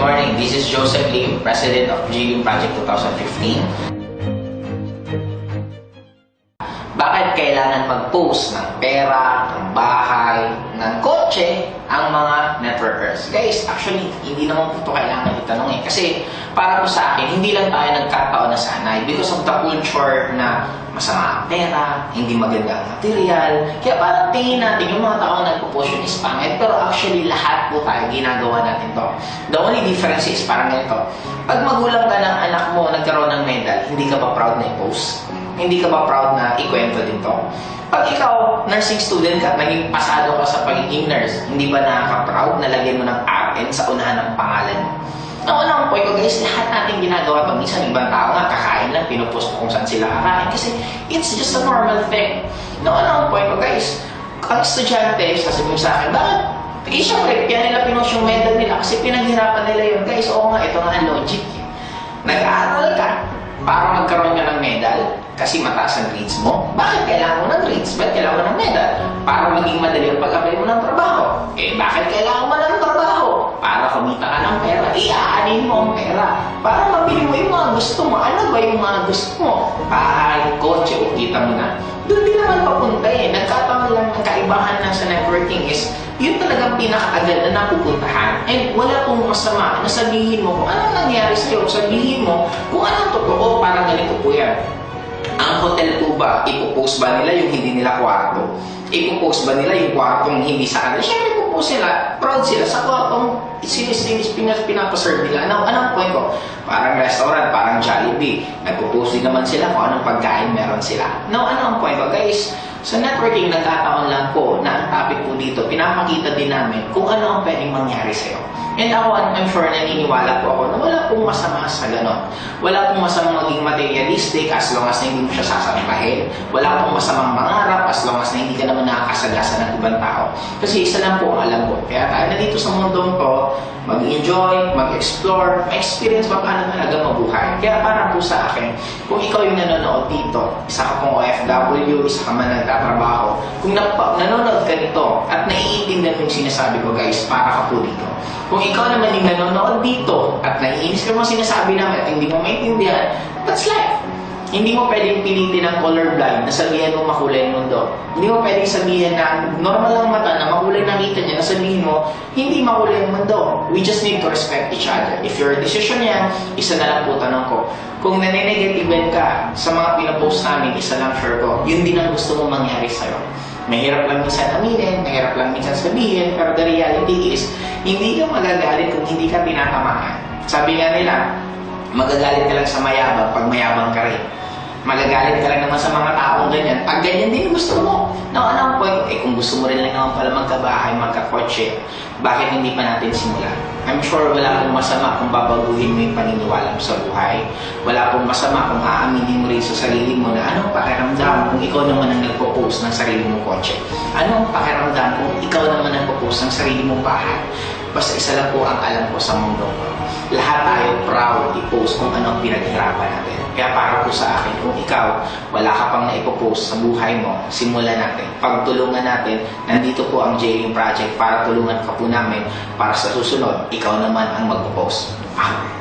morning. This is Joseph Lim, President of GLIM Project 2015. Kailangan mag-post ng pera, ng bahay, ng kotse ang mga networkers? Guys, actually, hindi naman po ito kailangan itanong eh. Kasi para po sa akin, hindi lang tayo nagkataon na sanay because of the culture na masama ang pera, hindi maganda ang material. Kaya parang tingin natin yung mga tao na nagpo-post yun is pangit. Pero actually, lahat po tayo ginagawa natin to. The only difference is parang ganito. Pag magulang ka ng anak mo nagkaroon ng medal, hindi ka ba proud na i-post? Hindi ka ba proud na ikwento din to? Pag ikaw, nursing student ka naging pasado ka sa pagiging nurse, hindi ba nakaka-proud na lagyan mo ng RN sa unahan ng pangalan mo? Nauna ko po guys, lahat natin ginagawa to. Minsan ibang tao nga, kakain lang, pinupost kung saan sila kakain. Kasi it's just a normal thing. Nauna ko po guys, ang estudyante, sasabihin sa akin, bakit? Eh, syempre, kaya nila pinost yung medal nila kasi pinaghirapan nila yun. Guys, oo nga, ito nga ang logic. Nag-aaral ka para magkaroon ka ng medal kasi mataas ang grades mo. Bakit kailangan mo ng grades? Bakit kailangan mo ng medal? Para maging madali ang pag-apply mo ng trabaho. Eh, bakit kailangan mo ng trabaho? Para kumita ka ng pera. Iaanin mo ang pera. Para mabili mo yung mga gusto mo. Ano ba yung mga gusto mo? Bahay, kotse, o kita mo na. Doon din naman papunta eh. Nagkataon lang ang kaibahan ng sa networking is yun talagang pinakaagad na napupuntahan. And wala pong masama na sabihin mo kung anong nangyari sa'yo. Sabihin mo kung anong totoo, parang ganito po yan. Ang hotel po ba, ipopost ba nila yung hindi nila kwarto? Ipopost ba nila yung kwartong hindi sa kanila? Siyempre po sila, proud sila sa kwartong sinisinis pinas pinapaserve nila. Ano, anong point ko? Parang restaurant, parang Jollibee. Nagpo-post din naman sila kung anong pagkain meron sila. No, ano ang point ko? Guys, sa networking, nagkataon lang po na ang topic po dito, pinapakita din namin kung ano ang pwedeng mangyari sa'yo. And ako, I'm sure naniniwala po ako na wala pong masama sa ganon. Wala pong masamang maging materialistic as long as na hindi mo siya sasampahin. Wala pong masamang mangarap as long as na hindi ka naman nakakasagasa ng ibang tao. Kasi isa lang po ang alam ko. Kaya tayo na dito sa mundong to, mag-enjoy, mag-explore, ma-experience pa paano talaga mabuhay. Kaya para po sa akin, kung ikaw yung nanonood dito, isa ka pong OFW, isa ka man nagtatrabaho, kung nanonood ka nito at naiintindihan mo yung sinasabi ko guys, para ka po dito. Kung ikaw naman yung nanonood dito at naiinis ka mo sinasabi namin at hindi mo maintindihan, that's life. Hindi mo pwedeng pilitin ang colorblind na sabihin mo makulay ang mundo. Hindi mo pwedeng sabihin na normal lang mata na makulay nakita niya na sabihin mo hindi makulay ang mundo. We just need to respect each other. If your decision yan, isa na lang po tanong ko. Kung naninegativen ka sa mga pinapost namin, isa lang sure ko, yun din ang gusto mong mangyari sa'yo. Mahirap lang minsan aminin, mahirap lang minsan sabihin, pero the reality is, hindi ka magagalit kung hindi ka tinatamaan. Sabi nga nila, magagalit ka lang sa mayabang pag mayabang ka rin. Magagalit ka lang naman sa mga taong ganyan. Pag ganyan din gusto mo. No, ano point? Eh kung gusto mo rin lang naman pala magkabahay, magkakotse, bakit hindi pa natin simulan? I'm sure wala pong masama kung babaguhin mo yung paniniwala mo sa buhay. Wala pong masama kung aaminin mo rin sa sarili mo na anong pakiramdam ikaw naman ang nagpo-post ng sarili mong kotse. Anong pakiramdam kung ikaw naman ang nagpo-post ng sarili mong bahay. Basta isa lang po ang alam ko sa mundo ko. Lahat tayo proud i-post kung ano ang pinaghirapan natin. Kaya para po sa akin, kung ikaw, wala ka pang naipopost sa buhay mo, simulan natin. Pagtulungan natin, nandito po ang J-Ring Project para tulungan ka po namin para sa susunod, ikaw naman ang magpo-post. Ah.